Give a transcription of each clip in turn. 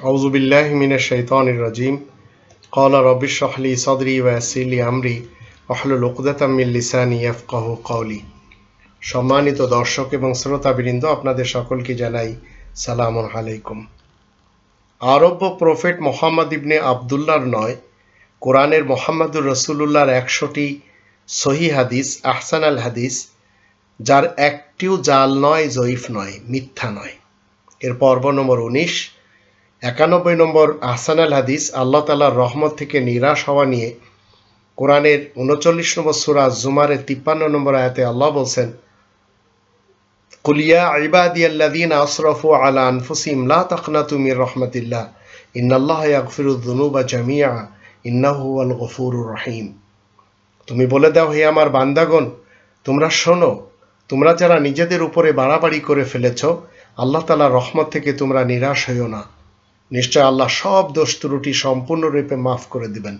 أعوذ بالله من الشيطان الرجيم قال رب اشرح لي صدري ويسر لي أمري واحلل عقدة من লিসানি ইয়াফকাহু قولي সম্মানিত দর্শক এবং শ্রোতাবৃন্দ আপনাদের সকলকে জানাই সালাম আলাইকুম আরব্য প্রফেট মোহাম্মদ ইবনে আবদুল্লাহর নয় কোরআনের মোহাম্মদুর রসুল্লাহর একশোটি সহি হাদিস আহসান আল হাদিস যার একটিও জাল নয় জয়ীফ নয় মিথ্যা নয় এর পর্ব নম্বর উনিশ একানব্বই নম্বর আহসান আল হাদিস, আল্লাহ তালার রহমত থেকে নিরাশ হওয়া নিয়ে কোরআনের উনচল্লিশ নম্বর সুরা জুমারের তিপ্পান্ন নম্বর আয়াতে আল্লাহ বলছেন কুলিয়া আল্লাদিন আসরফু আলা আনফুসিম লা রহমাতিল্লাহ, ইন্নাল্লাহ জামিয়া ইন্নাহু আল রহিম। তুমি বলে দাও, হে আমার বান্দাগণ, তোমরা শোনো, তোমরা যারা নিজেদের উপরে বাড়াবাড়ি করে ফেলেছ, আল্লাহ তালা রহমত থেকে তোমরা নিরাশ হইও না। নিশ্চয় আল্লাহ সব দোষ ত্রুটি সম্পূর্ণরূপে মাফ করে দিবেন।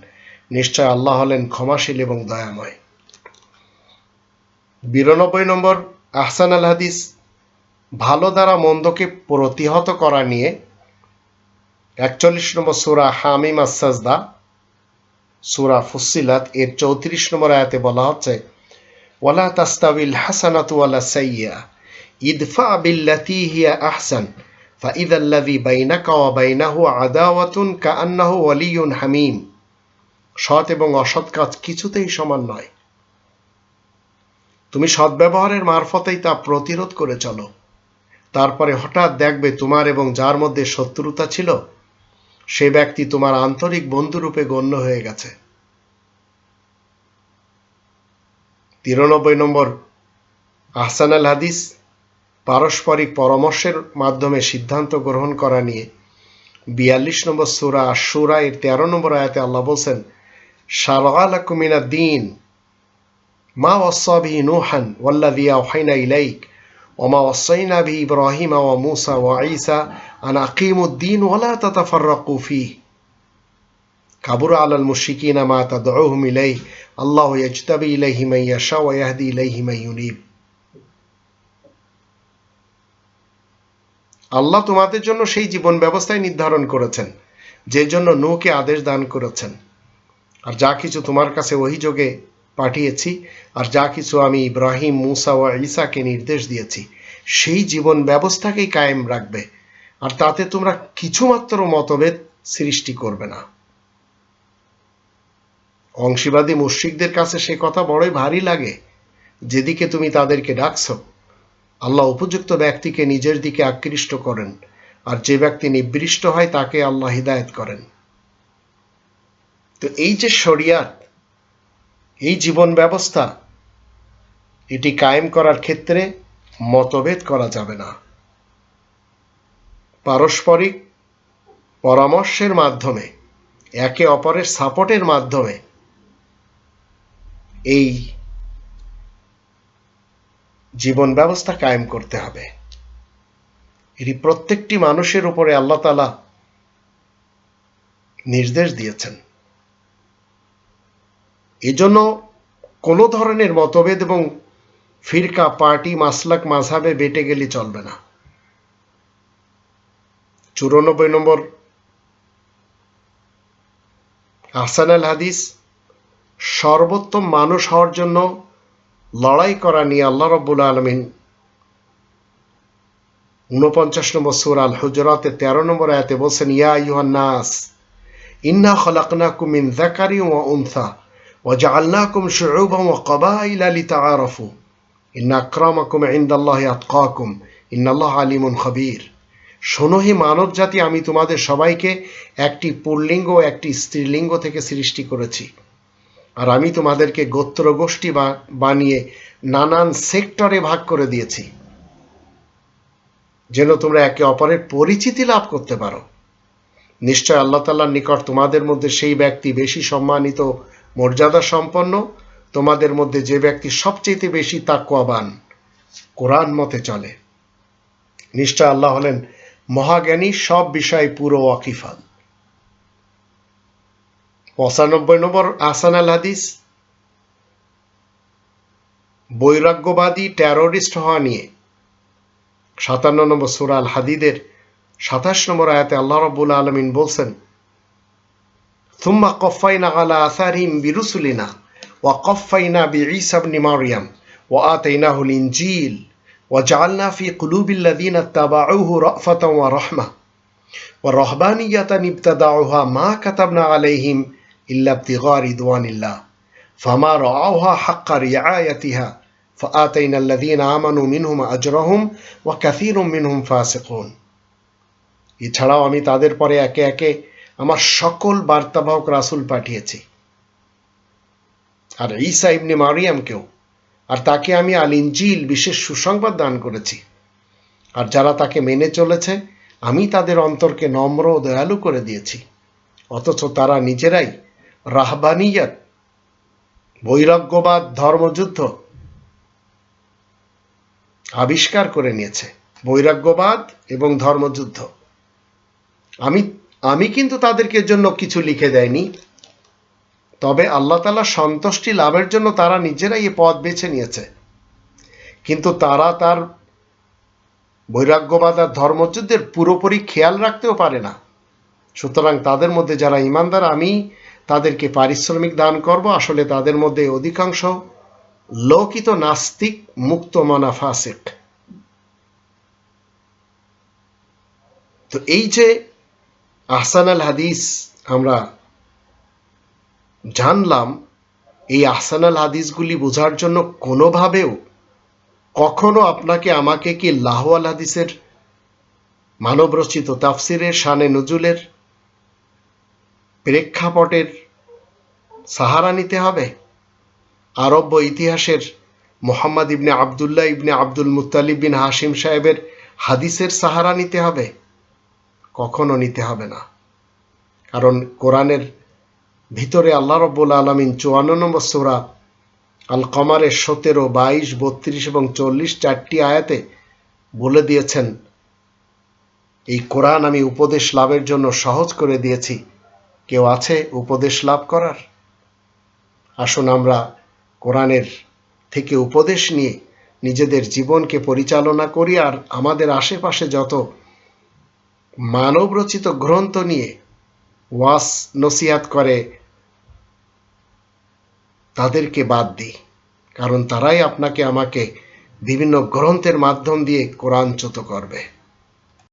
নিশ্চয় আল্লাহ হলেন ক্ষমাশীল এবং দয়াময়। বিরানব্বই নম্বর আহসান আল হাদিস, ভালো দ্বারা মন্দকে প্রতিহত করা নিয়ে একচল্লিশ নম্বর সুরা হামিম আসাজদা সুরা ফুসিলাত এর চৌত্রিশ নম্বর আয়াতে বলা হচ্ছে, ওয়ালা তাস্তাবিল হাসানাতু ওয়ালা সাইয়্যা ইদফা বিল্লাতি হিয়া আহসান। فإذا الذي بينك وبينه عداوة كأنه ولي حميم সৎ এবং অসৎ কাজ কিছুতেই সমান নয় তুমি সদ্ব্যবহারের মারফতেই তা প্রতিরোধ করে চলো তারপরে হঠাৎ দেখবে তোমার এবং যার মধ্যে শত্রুতা ছিল সে ব্যক্তি তোমার আন্তরিক বন্ধুরূপে গণ্য হয়ে গেছে তিরানব্বই নম্বর আহসান আল হাদিস পারস্পরিক পরামর্শের মাধ্যমে সিদ্ধান্ত গ্রহণ করা নিয়ে বিয়াল্লিশ নম্বর সুরা সুরা এর তেরো নম্বর আয়াতে আল্লাহ বলছেন শারগালাকুমিনা দিন, মা ওয়াসাবি নুহান ওয়াল্লাদিয়া ওহাইনা ইলাইক ওমা ওয়াসাইনা বি ইব্রাহিম ওয়া মুসা ওয়া ঈসা, আন আকিমুদ্দিন ওয়ালা তাতাফাররাকু ফিহ। কাবুর আলাল মুশরিকিনা মা তাদউহুম ইলাইহি, আল্লাহু ইয়াজতাবি ইলাইহি মান ইয়াশা ওয়া ইয়াহদি ইলাইহি মান আল্লাহ তোমাদের জন্য সেই জীবন ব্যবস্থায় নির্ধারণ করেছেন যে জন্য নৌকে আদেশ দান করেছেন। আর যা কিছু তোমার কাছে অভিযোগে পাঠিয়েছি, আর যা কিছু আমি ইব্রাহিম, মুসা ও ঈসাকে নির্দেশ দিয়েছি, সেই জীবন ব্যবস্থাকেই কায়েম রাখবে। আর তাতে তোমরা কিছুমাত্র মতভেদ সৃষ্টি করবে না। অংশীবাদী মুশ্রিকদের কাছে সে কথা বড়ই ভারী লাগে। যেদিকে তুমি তাদেরকে ডাকছো আল্লাহ উপযুক্ত ব্যক্তিকে নিজের দিকে আকৃষ্ট করেন, আর যে ব্যক্তি নিবৃষ্ট হয় তাকে আল্লাহ হিদায়ত করেন। তো এই যে শরিয়াত, এই জীবন ব্যবস্থা, এটি কায়েম করার ক্ষেত্রে মতভেদ করা যাবে না। পারস্পরিক পরামর্শের মাধ্যমে, একে অপরের সাপোর্টের মাধ্যমে এই জীবন ব্যবস্থা কায়েম করতে হবে। এটি প্রত্যেকটি মানুষের উপরে আল্লাহ তালা নির্দেশ দিয়েছেন। এজন্য কোনো ধরনের মতভেদ এবং ফিরকা, পার্টি, মাসলাক মাঝাবে বেটে গেলে চলবে না। চুরানব্বই নম্বর আহসান আল হাদিস সর্বোত্তম মানুষ হওয়ার জন্য লড়াই করা নিয়ে আল্লাহ রব্বুল আলমিন উনপঞ্চাশ নম্বর সুর আল হুজরাতে তেরো নম্বর আয়াতে বলছেন, ইয়া ইউহান নাস, ইন্না খলাকনাকুম মিন যাকারি ওয়া উনসা ওয়া জাআলনাকুম শুউবান ওয়া ক্বাবাইলা লিতাআরাফু। ইন্না আকরামাকুম ইনদাল্লাহি আতকাকুম, ইন্নাল্লাহ আলিমুন খবীর। শোনো মানব জাতি আমি তোমাদের সবাইকে একটি পুল্লিঙ্গ একটি স্ত্রীলিঙ্গ থেকে সৃষ্টি করেছি। আর আমি তোমাদেরকে গোত্র গোষ্ঠী বানিয়ে নানান সেক্টরে ভাগ করে দিয়েছি। যেন তোমরা একে অপরের পরিচিতি লাভ করতে পারো। নিশ্চয় আল্লাহ তাল্লার নিকট তোমাদের মধ্যে সেই ব্যক্তি বেশি সম্মানিত, মর্যাদা সম্পন্ন। তোমাদের মধ্যে যে ব্যক্তি সবচেয়ে বেশি তাকুয়াবান কোরআন মতে চলে। নিশ্চয় আল্লাহ হলেন মহাজ্ঞানী, সব বিষয় পুরো ওয়াকিফাল পঁচানব্বই নম্বর আসান আল হাদিস। বৈরাগ্যবাদী টেরোরিস্ট হওয়া নিয়ে সাতান্ন নম্বর সুরাল হাদিদের সাতাশ নম্বর আয়াতে আল্লাহ রবুল আলমিন বলছেন থুম্মা কফাইনা আলা আসারিম বিরুসুলিনা ওয়া কফাইনা বি ইসাবনি ওয়া ইনজিল ওয়া ফি তাবাউহু ওয়া إلا ابتغاء رضوان الله فما رعوها حق رعايتها فآتينا الذين آمنوا منهم أجرهم وكثير منهم فاسقون এছাড়াও আমি তাদের পরে একে একে আমার সকল বার্তাবাহক রাসুল পাঠিয়েছি আর ঈসা ইবনে মারিয়ামকেও আর তাকে আমি আল ইঞ্জিল বিশেষ সুসংবাদ দান করেছি আর যারা তাকে মেনে চলেছে আমি তাদের অন্তরকে নম্র ও দয়ালু করে দিয়েছি অথচ তারা নিজেরাই রাহবানিয়াত, বৈরাগ্যবাদ, ধর্মযুদ্ধ আবিষ্কার করে নিয়েছে। বৈরাগ্যবাদ এবং ধর্মযুদ্ধ। আমি আমি কিন্তু তাদেরকে জন্য কিছু লিখে দেয়নি। তবে আল্লাহ তালা সন্তুষ্টি লাভের জন্য তারা নিজেরাই এ পথ বেছে নিয়েছে। কিন্তু তারা তার বৈরাগ্যবাদ আর ধর্মযুদ্ধের পুরোপুরি খেয়াল রাখতেও পারে না। সুতরাং তাদের মধ্যে যারা ইমানদার, আমি তাদেরকে পারিশ্রমিক দান করব। আসলে তাদের মধ্যে অধিকাংশ লৌকিত নাস্তিক, মুক্ত মনা ফাসেক। তো এই যে আহসান আল হাদিস আমরা জানলাম, এই আহসান আল হাদিসগুলি বোঝার জন্য কোনোভাবেও কখনো আপনাকে আমাকে কি লাহ আল হাদিসের মানবরচিত তাফসিরের শানে নজুলের প্রেক্ষাপটের সাহারা নিতে হবে। আরব্য ইতিহাসের মোহাম্মদ ইবনে আবদুল্লাহ ইবনে আব্দুল মুতালিব বিন হাসিম সাহেবের হাদিসের সাহারা নিতে হবে। কখনো নিতে হবে না। কারণ কোরআনের ভিতরে আল্লাহ রব্বুল আলমিন চুয়ান্ন নম্বর সোরা আল কমারের সতেরো, বাইশ, বত্রিশ এবং চল্লিশ চারটি আয়াতে বলে দিয়েছেন, এই কোরআন আমি উপদেশ লাভের জন্য সহজ করে দিয়েছি। কেউ আছে উপদেশ লাভ করার? আসুন আমরা কোরআনের থেকে উপদেশ নিয়ে নিজেদের জীবনকে পরিচালনা করি আর আমাদের আশেপাশে যত মানবরচিত গ্রন্থ নিয়ে ওয়াস নসিহাত করে, তাদেরকে বাদ দিই। কারণ তারাই আপনাকে, আমাকে বিভিন্ন গ্রন্থের মাধ্যম দিয়ে কোরআনচ্যুত করবে।